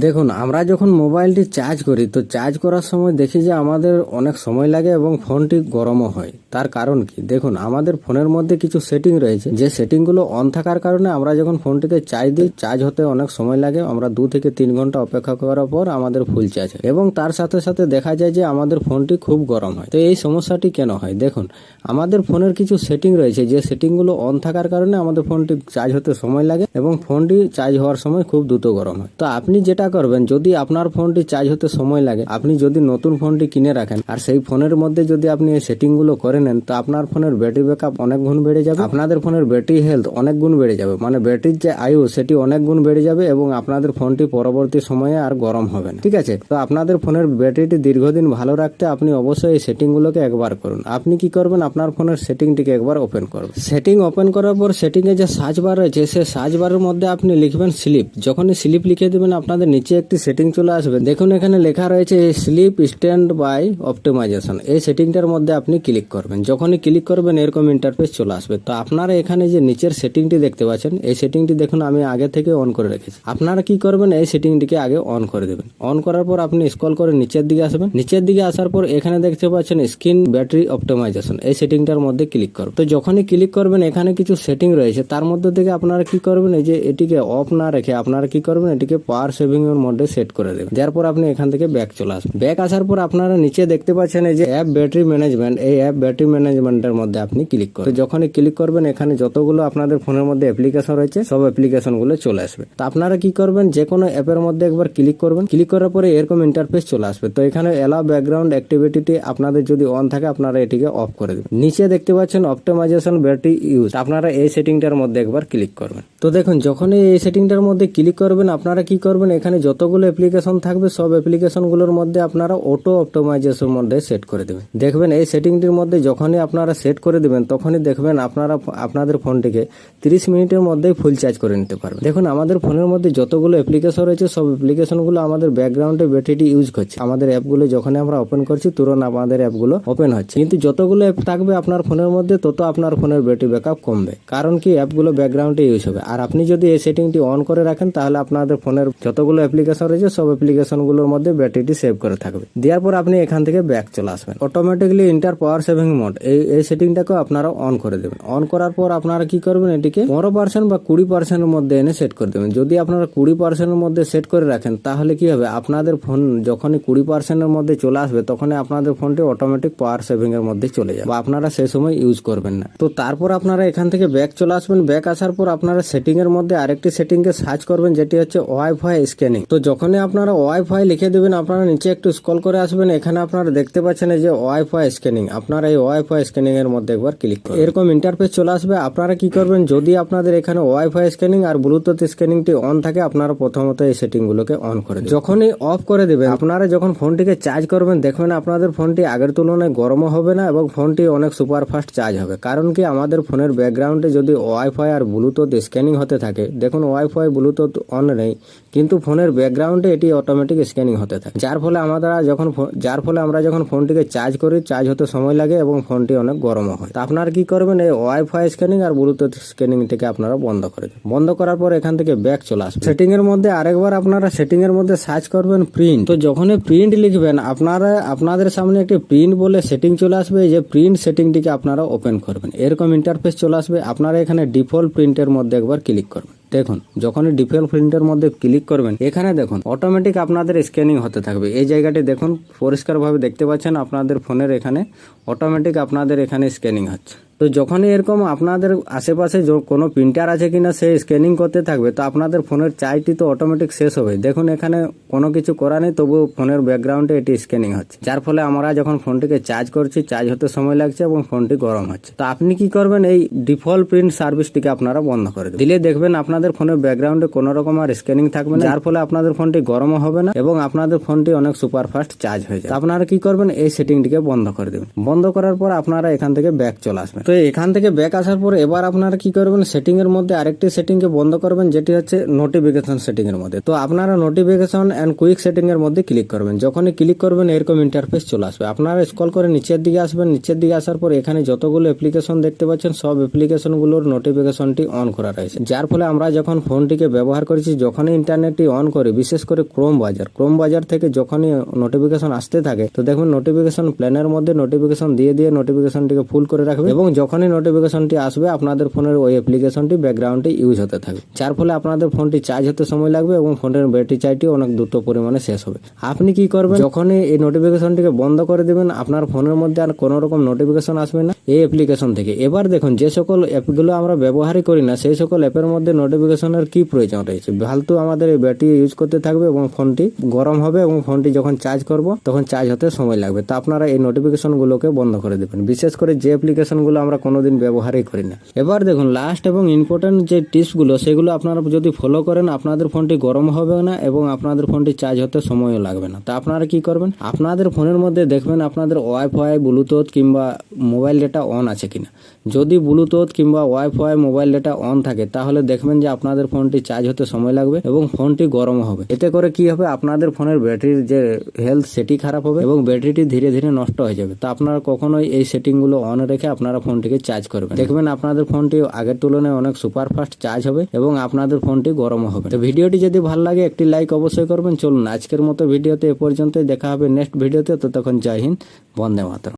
দেখুন, আমরা যখন মোবাইলটি চার্জ করি, তো চার্জ করার সময় দেখি যে আমাদের অনেক সময় লাগে এবং ফোনটি গরমও হয়। তার কারণ কি? দেখুন, আমাদের ফোনের মধ্যে কিছু সেটিং রয়েছে। যে সেটিংগুলো অন থাকার কারণে আমরা যখন ফোনটিকে চার্জ দিই চার্জ হতে অনেক সময় লাগে। আমরা দু থেকে তিন ঘণ্টা অপেক্ষা করার পর আমাদের ফুল চার্জ হয়। এবং তার সাথে সাথে দেখা যায় যে আমাদের ফোনটি খুব গরম হয়। তো এই সমস্যাটি কেন হয়? দেখুন, আমাদের ফোনের কিছু সেটিং রয়েছে। যে সেটিংগুলো অন থাকার কারণে আমাদের ফোনটি চার্জ হতে সময় লাগে এবং ফোনটি চার্জ হওয়ার সময় খুব দ্রুত গরম হয়। তো আপনি যেটা করবেন, যদি আপনার ফোনটি চার্জ হতে সময় লাগে, আপনি যদি নতুন ফোনটি কিনে রাখেন আর সেই ফোনের মধ্যে যদি আপনি এই সেটিংগুলো করে নেন, তো আপনার ফোনের ব্যাটারি ব্যাকআপ অনেক গুণ বেড়ে যাবে, আপনাদের ফোনের ব্যাটারি হেলথ অনেক গুণ বেড়ে যাবে মানে ব্যাটারির যে আয়ু সেটি অনেক গুণ বেড়ে যাবে এবং আপনাদের ফোনটি পরবর্তী সময়ে আর গরম হবে না, ঠিক আছে? তো আপনাদের ফোনের ব্যাটারিটি দীর্ঘদিন ভালো রাখতে আপনি অবশ্যই এই সেটিংগুলোকে একবার করুন। আপনি কি করবেন? আপনার ফোনের সেটিংটিকে একবার ওপেন করবেন সেটিং ওপেন করার পর সেটিংয়ে যে সার্চ বার রয়েছে সে সার্চ বারের মধ্যে আপনি লিখবেন স্লিপ যখনই স্লিপ লিখে দেবেন, আপনাদের নিচে একটি সেটিং চলে আসবে। দেখুন, এখানে লেখা রয়েছে স্লিপ স্ট্যান্ড বাই অপটিমাইজেশন এই সেটিংটার মধ্যে আপনি ক্লিক করবেন। যখনই ক্লিক করবেন, এরকম ইন্টারফেস চলে আসবে। তো আপনারা এখানে যে নিচের সেটিংটি দেখতে পাচ্ছেন, এই সেটিংটি দেখুন, আমি আগে থেকে অন করে রেখেছি। আপনারা কি করবেন, এই সেটিংটিকে আগে অন করে দেবেন। অন করার পর আপনি স্ক্রল করে নিচের দিকে আসবেন। নিচের দিকে আসার পর এখানে দেখতে পাচ্ছেন স্ক্রিন ব্যাটারি অপটিমাইজেশন এই সেটিংটার মধ্যে ক্লিক করবেন তো যখনই ক্লিক করবেন, এখানে কিছু সেটিং রয়েছে। তার মধ্যে থেকে আপনারা কি করবেন, এই যে এটিকে অফ না রেখে আপনারা কি করবেন, এটিকে পাওয়ার সেভিং এর মধ্যে সেট করে দেবেন। যার পর আপনি এখান থেকে ব্যাক চলে আসবেন। ব্যাক আসার পর আপনারা নিচে দেখতে পাচ্ছেন এই যে অ্যাপ ব্যাটারি ম্যানেজমেন্ট এই অ্যাপ ব্যাটারি ম্যানেজমেন্টের মধ্যে আপনি ক্লিক করবেন। যখনই ক্লিক করবেন, এখানে যতগুলো আপনাদের ফোনের মধ্যে অ্যাপ্লিকেশন রয়েছে, সব অ্যাপ্লিকেশনগুলো চলে আসবে। তো আপনারা কি করবেন? যে কোনো অ্যাপের মধ্যে একবার ক্লিক করবেন। ক্লিক করার পরে এরকম ইন্টারফেস চলে আসবে। তো এখানে এলাও ব্যাকগ্রাউন্ড অ্যাক্টিভিটি আপনাদের যদি অন থাকে, আপনারা এটিকে অফ করে দেবেন। নিচে দেখতে পাচ্ছেন অপটিমাইজেশন ব্যাটারি ইউজ আপনারা এই সেটিংটার মধ্যে একবার ক্লিক করবেন। তো দেখুন, যখনই এই সেটিংটার মধ্যে ক্লিক করবেন, আপনারা কি করবেন? এখানে যতগুলো অ্যাপ্লিকেশন থাকবে, সব অ্যাপ্লিকেশনগুলোর মধ্যে আপনারা অটো অপটিমাইজেশন মধ্যে সেট করে দেবেন। দেখবেন এই সেটিংটির মধ্যে যখনই আপনারা সেট করে দেবেন, তখনই দেখবেন আপনারা আপনাদের ফোনটিকে তিরিশ মিনিটের মধ্যেই ফুল চার্জ করে নিতে পারবেন। দেখুন, আমাদের ফোনের মধ্যে যতগুলো অ্যাপ্লিকেশন রয়েছে, সব অ্যাপ্লিকেশনগুলো আমাদের ব্যাকগ্রাউন্ডে ব্যাটারিটি ইউজ করছে। আমাদের অ্যাপগুলো যখনই আমরা ওপেন করছি, তুরন্ত আমাদের অ্যাপগুলো ওপেন হচ্ছে। কিন্তু যতগুলো অ্যাপ থাকবে আপনার ফোনের মধ্যে, তত আপনার ফোনের ব্যাটারি ব্যাকআপ কমবে। কারণ কি অ্যাপগুলো ব্যাকগ্রাউন্ডে ইউজ হবে। আর আপনি যদি এই সেটিংটি অন করে রাখেন, তাহলে আপনাদের ফোনের যতগুলো অ্যাপ্লিকেশন রয়েছে, সব অ্যাপ্লিকেশনগুলোর মধ্যে ব্যাটারিটি সেভ করে থাকবে। দেওয়ার পর আপনি এখান থেকে ব্যাক চলে আসবেন। Automatically enter power saving mode এই এই সেটিংটাকেও আপনারা অন করে দেবেন। অন করার পর আপনারা কি করবেন এটিকে পনেরো পার্সেন্ট বা কুড়ি পার্সেন্টের মধ্যে এনে সেট করে দেবেন। যদি আপনারা কুড়ি পার্সেন্টের মধ্যে সেট করে রাখেন, তাহলে কি হবে? আপনাদের ফোন যখনই কুড়ি পার্সেন্টের মধ্যে চলে আসবে, তখনই আপনাদের ফোনটি অটোমেটিক পাওয়ার সেভিং এর মধ্যে চলে যাবে। বা আপনারা সেই সময় ইউজ করবেন না। তো তারপর আপনারা এখান থেকে ব্যাক চলে আসবেন। ব্যাক আসার পর আপনারা সেটিং এর মধ্যে আরেকটি সেটিং কে সার্চ করবেন, যেটি হচ্ছে ওয়াইফাই স্ক্যানিং তো যখনই আপনারা ওয়াইফাই লিখে দেবেন, আপনারা নিচে একটু স্ক্রল করে আসবেন, এখানে আপনারা দেখতে পাচ্ছেন যে ওয়াইফাই স্ক্যানিং আপনারা এই ওয়াইফাই স্ক্যানিং এর মধ্যে একবার ক্লিক করুন। এরকম ইন্টারফেস চলে আসবে। আপনারা কি করবেন, যদি আপনাদের এখানে ওয়াইফাই স্ক্যানিং আর ব্লুটুথ স্ক্যানিংটি অন থাকে, আপনারা প্রথমত এই সেটিং গুলোকে অন করে। যখনই অফ করে দেবেন, আপনারা যখন ফোনটিকে চার্জ করবেন, দেখবেন আপনাদের ফোনটি আগের তুলনায় গরমও হবে না এবং ফোনটি অনেক সুপার ফাস্ট চার্জ হবে। কারণ কি, আমাদের ফোনের ব্যাকগ্রাউন্ডে যদি ওয়াইফাই আর ব্লুটুথ স্ক্যানিং হতে থাকে, দেখুন ওয়াইফাই ব্লুটুথ অন নেই, কিন্তু ফোনের ব্যাকগ্রাউন্ডে এটি অটোমেটিক স্ক্যানিং হতে থাকে। যার ফলে আমরা যখন যার ফলে আমরা যখন ফোনটিকে চার্জ করি চার্জ হতে সময় লাগে এবং ফোনটি অনেক গরমও হয়। আপনারা কি করবেন? এই ওয়াইফাই স্ক্যানিং আর ব্লুটুথ স্ক্যানিং থেকে আপনারা বন্ধ করে দেবেন বন্ধ করার পর এখান থেকে ব্যাক চলে আসবে সেটিং এর মধ্যে আরেকবার আপনারা সেটিং এর মধ্যে সার্চ করবেন প্রিন্ট তো যখনই প্রিন্ট লিখবেন, আপনারা, আপনাদের সামনে একটি প্রিন্ট বলে সেটিং চলে আসবে। যে প্রিন্ট সেটিংটিকে আপনারা ওপেন করবেন। এরকম ইন্টারফেস চলে আসবে। আপনারা এখানে ডিফল্ট প্রিন্টের মধ্যে একবার ক্লিক করবেন। দেখুন, যখনই ডিফল্ট প্রিন্টের মধ্যে ক্লিক করবেন, এখানে দেখুন অটোমেটিক আপনাদের স্ক্যানিং হতে থাকবে। এই জায়গাটি দেখুন, পরিষ্কারভাবে দেখতে পাচ্ছেন, আপনাদের ফোনের এখানে অটোমেটিক আপনাদের এখানে স্ক্যানিং হচ্ছে। তো যখনই এরকম আপনাদের আশেপাশে কোনো প্রিন্টার আছে কিনা সে স্ক্যানিং করতে থাকবে, তো আপনাদের ফোনের চার্জটি তো অটোমেটিক শেষ হবে। দেখুন, এখানে কোনো কিছু করা নেই তবু ফোনের ব্যাকগ্রাউন্ডে এটি স্ক্যানিং হচ্ছে। যার ফলে আমরা যখন ফোনটিকে চার্জ করছি চার্জ হতে সময় লাগছে এবং ফোনটি গরম হচ্ছে। তো আপনি কি করবেন, এই ডিফল্ট প্রিন্ট সার্ভিসটিকে আপনারা বন্ধ করে দিলে দেখবেন আপনাদের ফোনের ব্যাকগ্রাউন্ডে কোনো রকম আর স্ক্যানিং থাকবে না, যার ফলে আপনাদের ফোনটি গরমও হবে না এবং আপনাদের ফোনটি অনেক সুপার ফাস্ট চার্জ হয়ে যাবে। আপনারা কি করবেন, এই সেটিংটিকে বন্ধ করে দেবেন। বন্ধ করার পর আপনারা এখান থেকে ব্যাক চলে আসবেন। তো এখান থেকে ব্যাক আসার পর এবার আপনারা কি করবেন? সেটিং এর মধ্যে আরেকটি সেটিং কে বন্ধ করবেন, যেটি হচ্ছে নোটিফিকেশন সেটিং এর মধ্যে। তো আপনারা নোটিফিকেশন এন্ড কুইক সেটিং এর মধ্যে ক্লিক করবেন। যখনই ক্লিক করবেন, এরকম ইন্টারফেস চলে আসবে। আপনারা স্ক্রল করে নিচের দিকে আসবেন। নিচের দিকে আসার পর এখানে যতগুলো অ্যাপ্লিকেশন দেখতে পাচ্ছেন, সব অ্যাপ্লিকেশনগুলোর নোটিফিকেশনটি অন করা রয়েছে। যার ফলে আমরা যখন ফোনটিকে ব্যবহার করেছি, যখনই ইন্টারনেটটি অন করি, বিশেষ করে ক্রোম বাজার ক্রোম বাজার থেকে যখনই নোটিফিকেশন আসতে থাকে, তো দেখবেন নোটিফিকেশন প্ল্যানের মধ্যে নোটিফিকেশন দিয়ে দিয়ে নোটিফিকেশনটিকে ফুল করে রাখবে। এবং যখনই নোটিফিকেশনটি আসবে, আপনাদের ফোনের ওই অ্যাপ্লিকেশনটি ব্যাকগ্রাউন্ডে ইউজ হতে থাকবে। যার ফলে আপনাদের ফোনটি চার্জ হতে সময় লাগবে এবং ফোনের ব্যাটারি চার্জটি অনেক দ্রুত পরিমাণে শেষ হবে। আপনি কি করবেন? যখনই এই নোটিফিকেশনটিকে বন্ধ করে দেবেন, আপনার ফোনের মধ্যে আর কোনো রকম নোটিফিকেশন আসবে না এই অ্যাপ্লিকেশন থেকে। এবার দেখুন, যে সকল অ্যাপগুলো আমরা ব্যবহারই করি না, সেই সকল অ্যাপের মধ্যে নোটিফিকেশনের কি প্রয়োজন রয়েছে? ফালতু আমাদের এই ব্যাটারি ইউজ করতে থাকবে এবং ফোনটি গরম হবে এবং ফোনটি যখন চার্জ করব, তখন চার্জ হতে সময় লাগবে। তো আপনারা এই নোটিফিকেশনগুলোকে বন্ধ করে দেবেন। বিশেষ করে যে অ্যাপ্লিকেশনগুলো আমরা কোনোদিন ব্যবহারই করি না। এবার দেখুন লাস্ট এবং ইম্পর্টেন্ট যে টিপসগুলো সেগুলো আপনারা যদি ফলো করেন, আপনাদের ফোনটি গরম হবে না এবং আপনাদের ফোনটি চার্জ হতে সময়ও লাগবে না। তা আপনারা কি করবেন? আপনাদের ফোনের মধ্যে দেখবেন আপনাদের ওয়াইফাই ব্লুটুথ কিংবা মোবাইল ডেটা অন আছে কিনা। যদি ব্লুটুথ কিংবা ওয়াইফাই মোবাইল ডেটা অন থাকে, তাহলে দেখবেন যে আপনাদের ফোনটি চার্জ হতে সময় লাগবে এবং ফোনটি গরম হবে। এতে করে কি হবে? আপনাদের ফোনের ব্যাটারির যে হেলথ সেটি খারাপ হবে এবং ব্যাটারিটি ধীরে ধীরে নষ্ট হয়ে যাবে। তো আপনারা কখনোই এই সেটিংগুলো অন রেখে আপনারা ফোনটিকে চার্জ করবেন দেখবেন আপনাদের ফোনটি আগের তুলনায় অনেক সুপার ফাস্ট চার্জ হবে এবং আপনাদের ফোনটি গরম হবে। তো ভিডিওটি যদি ভালো লাগে, একটি লাইক অবশ্যই করবেন। চলুন আজকের মতো ভিডিওতে এ পর্যন্তই। দেখা হবে নেক্সট ভিডিওতে। তো তখন জয় হিন্দ, বন্দে মাতরম।